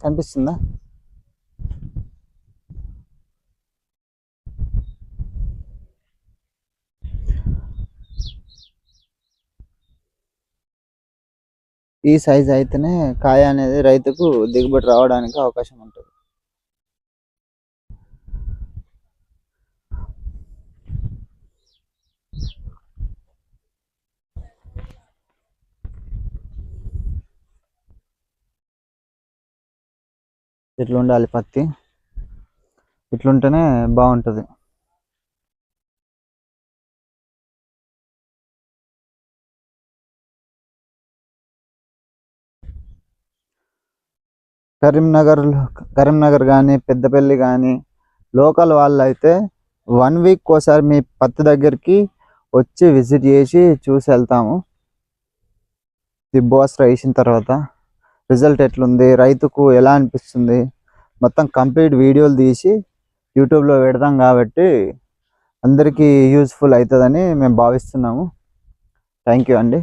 కనిపిస్తుందా? ఈ సైజ్ అయితేనే కాయ అనేది రైతుకు దిగుబడి రావడానికి అవకాశం ఉంటుంది. ఇట్లా ఉండాలి పత్తి? ఇట్లుంటేనే బాగుంటుంది. కరీంనగర్ కరీంనగర్ కానీ పెద్దపల్లి కానీ లోకల్ వాళ్ళు అయితే వన్ వీక్ ఒకసారి మీ పత్తి దగ్గరికి వచ్చి విజిట్ చేసి చూసి వెళ్తాము దిబ్బోస్త్ర వేసిన తర్వాత. రిజల్ట్ ఎట్లుంది? రైతుకు ఎలా అనిపిస్తుంది? మొత్తం కంప్లీట్ వీడియోలు తీసి యూట్యూబ్లో పెడతాం కాబట్టి అందరికీ యూస్ఫుల్ అవుతుందని మేము భావిస్తున్నాము. థ్యాంక్ యూ అండి.